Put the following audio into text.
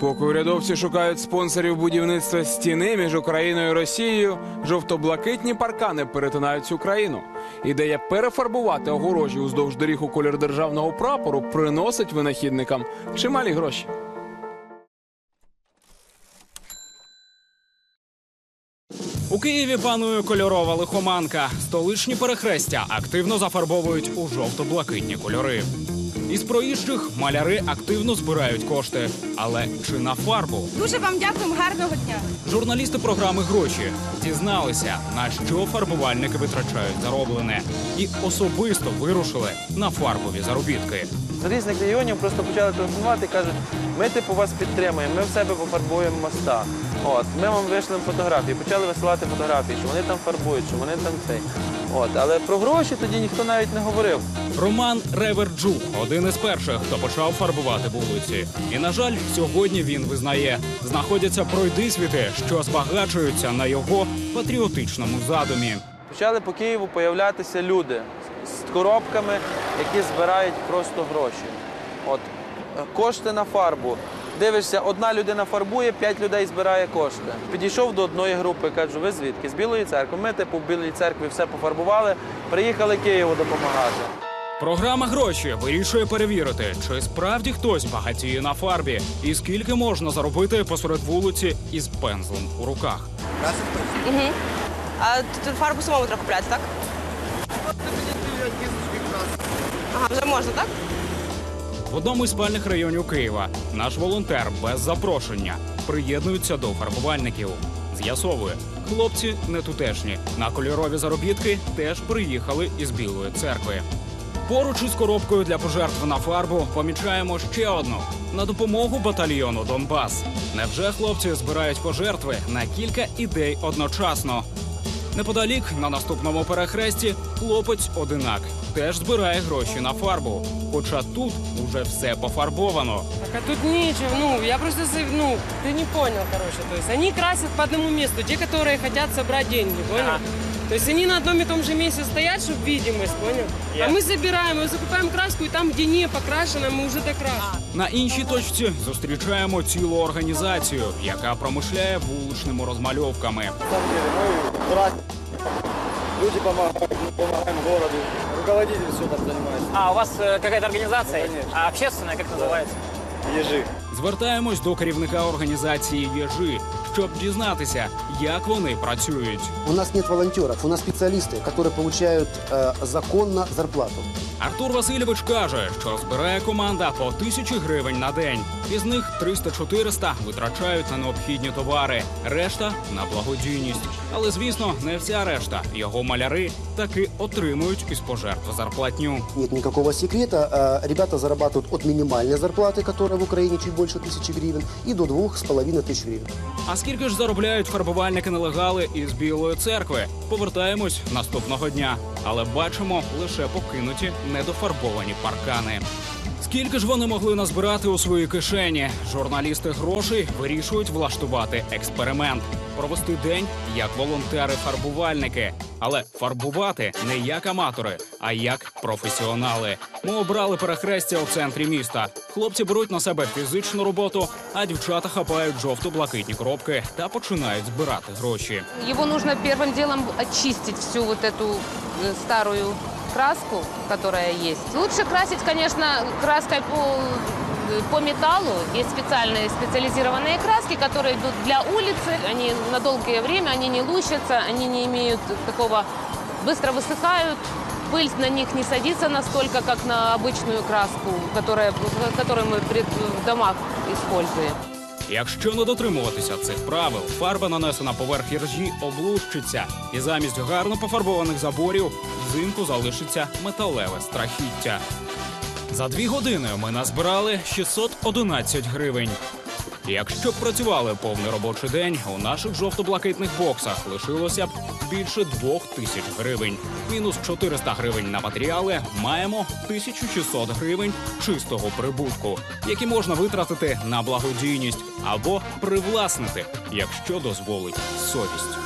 Поки урядовці шукають спонсорів будівництва стіни між Україною і Росією, жовто-блакитні паркани перетинають всю країну. Ідея перефарбувати огорожі уздовж доріг у колір державного прапору приносить винахідникам чималі гроші. У Києві панує кольорова лихоманка. Столичні перехрестя активно зафарбовують у жовто-блакитні кольори. Із проїжджих маляри активно збирають кошти. Але чи на фарбу? Дуже вам дякуємо, гарного дня. Журналісти програми гроші дізналися, на що фарбувальники витрачають зароблене, і особисто вирушили на фарбові заробітки. З різних регіонів просто почали телефонувати і кажуть, ми типу вас підтримуємо, ми в себе пофарбуємо моста. От, ми вам вийшли фотографії, почали висилати фотографії, що вони там фарбують, що вони там цей. От, але про гроші тоді ніхто навіть не говорив. Роман Реверджук один із перших, хто почав фарбувати вулиці. І на жаль, сьогодні він визнає, знаходяться пройдисвіти, що збагачуються на його патріотичному задумі. Почали по Києву появлятися люди з коробками, які збирають просто гроші. От е, кошти на фарбу. Дивишся, одна людина фарбує, п'ять людей збирає кошти. Підійшов до одної групи, кажу, ви звідки? З Білої церкви. Ми типу в Білій церкві все пофарбували, приїхали Києву допомагати. Програма гроші вирішує перевірити, чи справді хтось багатіє на фарбі, і скільки можна заробити посеред вулиці із пензлем у руках. А тут фарбу самому треба купляти, так? Ага, вже можна, так? В одному із спальних районів Києва наш волонтер без запрошення приєднується до фарбувальників. З'ясовує, хлопці не тутешні. На кольорові заробітки теж приїхали із Білої церкви. Поруч із коробкою для пожертв на фарбу помічаємо ще одну на допомогу батальйону Донбас. Невже хлопці збирають пожертви на кілька ідей одночасно? Неподалік на наступному перехресті хлопець одинак теж збирає гроші на фарбу. Хоча тут уже все пофарбовано. Так а тут нечего, ну, я просто, за- ну, ты не понял, короче, то есть они красят по одному месту, те, которые хотят собрать деньги, понял? То есть они на одном и том же месте стоят, чтобы видимость, понял? А мы забираем, мы закупаем краску, и там, где не покрашено, мы уже докрашиваем. На іншій точці зустрічаємо цілу організацію, яка промишляє вуличними розмальовками. На самом деле, мы тратим. Люди помогают, мы помогаем городу. Руководитель все там занимается. А, у вас э, какая-то организация? Конечно. А общественная, как называется? Ежи. Звертаємось до керівника організації Єжи, щоб дізнатися, як вони працюють. У нас нет волонтеров, у нас специалисты, которые получают э, законно зарплату. Артур Васильович каже, що збирає команда по тисячі гривень на день. Із них 300-400 витрачають на необхідні товари, решта на благодійність. Але звісно, не вся решта. Його маляри таки отримують із пожертв зарплатню. Нет никакого секрета. э, ребята зарабатывают от минимальной зарплаты, которая в Украине чуть больше тысячи гривень і до двух с половиной тысяч гривен. А скільки ж заробляють фарбувальники нелегали із Білої церкви? Повертаємось наступного дня, але бачимо лише покинуті недофарбовані паркани. Скільки ж вони могли назбирати у свої кишені? Журналісти грошей вирішують влаштувати експеримент, провести день як волонтери-фарбувальники, але фарбувати не як аматори, а як професіонали. Ми обрали перехрестя у центрі міста. Хлопці беруть на себе фізичну роботу, а дівчата хапають жовто-блакитні коробки та починають збирати гроші. Его нужно первым делом очистить всю вот эту э, старую краску, которая есть. Лучше красить, конечно, краской по, э, по металлу. Есть специальные специализированные краски, которые идут для улицы. Они на долгое время, они не лущатся, они не имеют такого... Быстро высыхают, пыль на них не садится настолько, как на обычную краску, которая, которую мы при- в домах используем. Якщо не дотримуватися цих правил, фарба нанесена поверх іржі облущиться, і замість гарно пофарбованих заборів взимку залишиться металеве страхіття. За дві години ми назбирали 611 гривень. Якщо б працювали повний робочий день, у наших жовто-блакитних боксах лишилося б більше двох тисяч гривень. Мінус 400 гривень на матеріали маємо 1600 гривень чистого прибутку, які можна витратити на благодійність або привласнити, якщо дозволить совість.